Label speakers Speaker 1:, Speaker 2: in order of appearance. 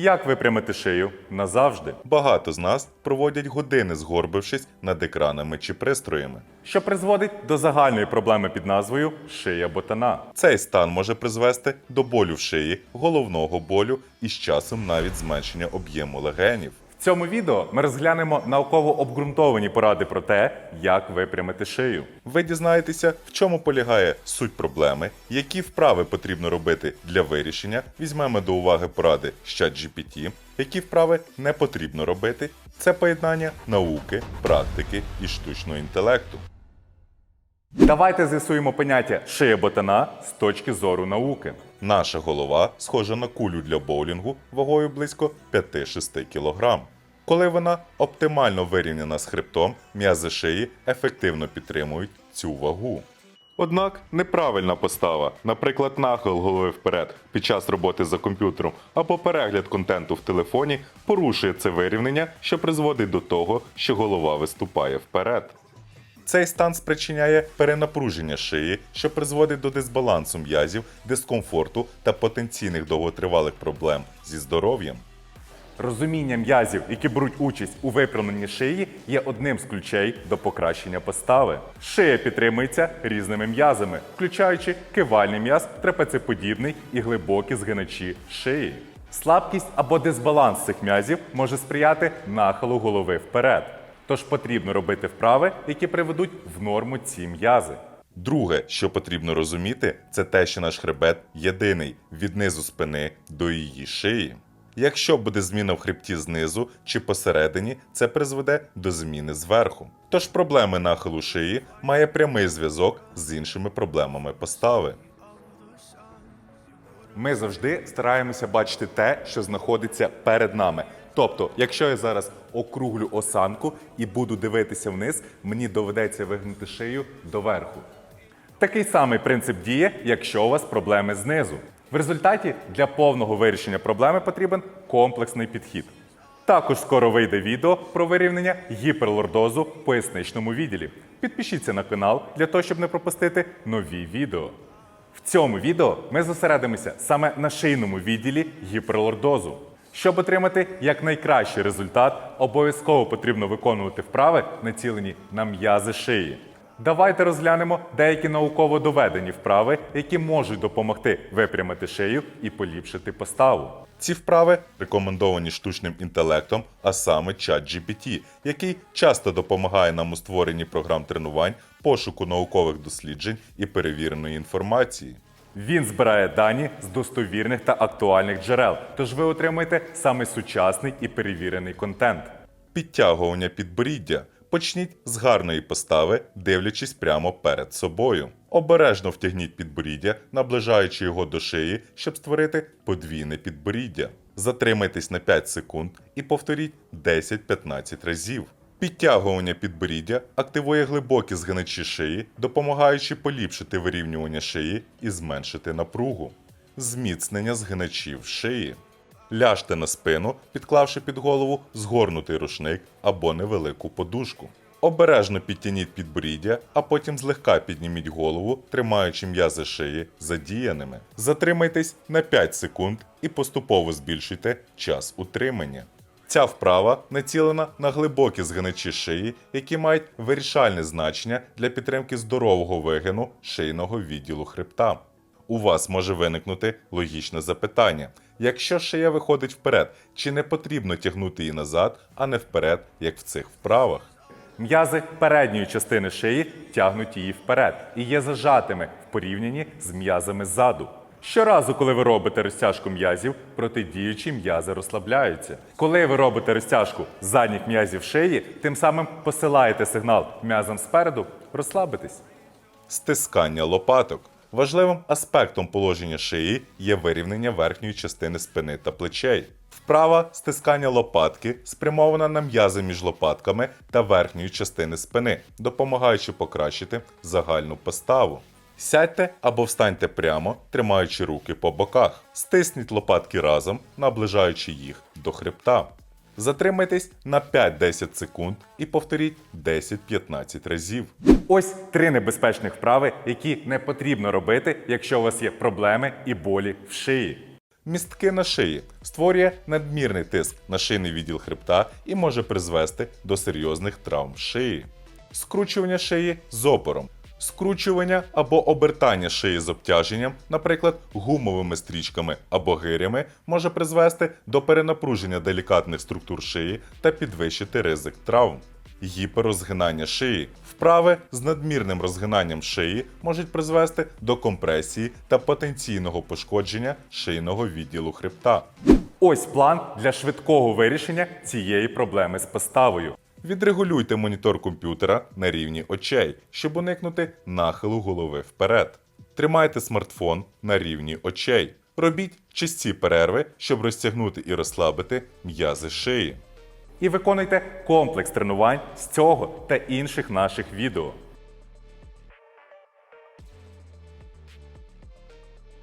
Speaker 1: як випрямити шию назавжди.
Speaker 2: Багато з нас проводять години згорбившись над екранами чи пристроями.
Speaker 1: що призводить до загальної проблеми під назвою шия ботана.
Speaker 2: Цей стан може призвести до болю в шиї, головного болю і з часом навіть зменшення об'єму легенів.
Speaker 1: В цьому відео ми розглянемо науково обґрунтовані поради про те, як випрямити шию.
Speaker 2: Ви дізнаєтеся, в чому полягає суть проблеми, які вправи потрібно робити для вирішення. Візьмемо до уваги поради ChatGPT, які вправи не потрібно робити. Це поєднання науки, практики і штучного інтелекту.
Speaker 1: Давайте з'ясуємо поняття шия ботана з точки зору науки.
Speaker 2: Наша голова схожа на кулю для боулінгу вагою близько 5-6 кг. Коли вона оптимально вирівняна з хребтом, м'язи шиї ефективно підтримують цю вагу. Однак неправильна постава, наприклад, нахил голови вперед під час роботи за комп'ютером або перегляд контенту в телефоні, порушує це вирівнення, що призводить до того, що голова виступає вперед. Цей стан спричиняє перенапруження шиї, що призводить до дисбалансу м'язів, дискомфорту та потенційних довготривалих проблем зі здоров'ям.
Speaker 1: Розуміння м'язів, які беруть участь у випрямленні шиї, є одним з ключей до покращення постави. Шия підтримується різними м'язами, включаючи кивальний м'яз, трапецеподібний і глибокі згиначі шиї. Слабкість або дисбаланс цих м'язів може сприяти нахилу голови вперед. Тож потрібно робити вправи, які приведуть в норму ці м'язи.
Speaker 2: Друге, що потрібно розуміти, це те, що наш хребет єдиний від низу спини до її шиї. Якщо буде зміна в хребті знизу чи посередині, це призведе до зміни зверху. Тож проблеми нахилу шиї має прямий зв'язок з іншими проблемами постави.
Speaker 1: Ми завжди стараємося бачити те, що знаходиться перед нами. Тобто, якщо я зараз округлю осанку і буду дивитися вниз, мені доведеться вигнути шию доверху. Такий самий принцип діє, якщо у вас проблеми знизу. В результаті для повного вирішення проблеми потрібен комплексний підхід. Також скоро вийде відео про вирівняння гіперлордозу в поясничному відділі. Підпишіться на канал для того, щоб не пропустити нові відео. В цьому відео ми зосередимося саме на шийному відділі гіперлордозу. Щоб отримати якнайкращий результат, обов'язково потрібно виконувати вправи, націлені на м'язи шиї. Давайте розглянемо деякі науково доведені вправи, які можуть допомогти випрямити шию і поліпшити поставу.
Speaker 2: Ці вправи рекомендовані штучним інтелектом, а саме ChatGPT, який часто допомагає нам у створенні програм тренувань, пошуку наукових досліджень і перевіреної інформації.
Speaker 1: Він збирає дані з достовірних та актуальних джерел, тож ви отримаєте саме сучасний і перевірений контент.
Speaker 2: Підтягування підборіддя. Почніть з гарної постави, дивлячись прямо перед собою. Обережно втягніть підборіддя, наближаючи його до шиї, щоб створити подвійне підборіддя. Затримайтесь на 5 секунд і повторіть 10-15 разів. Підтягування підборіддя активує глибокі згиначі шиї, допомагаючи поліпшити вирівнювання шиї і зменшити напругу. Зміцнення згиначів шиї. Ляжте на спину, підклавши під голову згорнутий рушник або невелику подушку. Обережно підтягніть підборіддя, а потім злегка підніміть голову, тримаючи м'язи шиї задіяними. Затримайтесь на 5 секунд і поступово збільшуйте час утримання. Ця вправа націлена на глибокі згиначі шиї, які мають вирішальне значення для підтримки здорового вигину шийного відділу хребта. У вас може виникнути логічне запитання: якщо шия виходить вперед, чи не потрібно тягнути її назад, а не вперед, як в цих вправах?
Speaker 1: М'язи передньої частини шиї тягнуть її вперед і є зажатими в порівнянні з м'язами ззаду. Щоразу, коли ви робите розтяжку м'язів, протидіючі м'язи розслабляються. Коли ви робите розтяжку задніх м'язів шиї, тим самим посилаєте сигнал м'язам спереду розслабитись.
Speaker 2: Стискання лопаток. Важливим аспектом положення шиї є вирівнення верхньої частини спини та плечей. Вправа стискання лопатки спрямована на м'язи між лопатками та верхньої частини спини, допомагаючи покращити загальну поставу. Сядьте або встаньте прямо, тримаючи руки по боках. Стисніть лопатки разом, наближаючи їх до хребта. Затримайтесь на 5-10 секунд і повторіть 10-15 разів.
Speaker 1: Ось три небезпечних вправи, які не потрібно робити, якщо у вас є проблеми і болі в шиї.
Speaker 2: Містки на шиї створює надмірний тиск на шийний відділ хребта і може призвести до серйозних травм шиї. Скручування шиї з опором. Скручування або обертання шиї з обтяженням, наприклад, гумовими стрічками або гирями, може призвести до перенапруження делікатних структур шиї та підвищити ризик травм. Гіперрозгинання шиї. Вправи з надмірним розгинанням шиї можуть призвести до компресії та потенційного пошкодження шийного відділу хребта.
Speaker 1: Ось план для швидкого вирішення цієї проблеми з поставою.
Speaker 2: Відрегулюйте монітор комп'ютера на рівні очей, щоб уникнути нахилу голови вперед. Тримайте смартфон на рівні очей. Робіть часті перерви, щоб розтягнути і розслабити м'язи шиї.
Speaker 1: І виконуйте комплекс тренувань з цього та інших наших відео.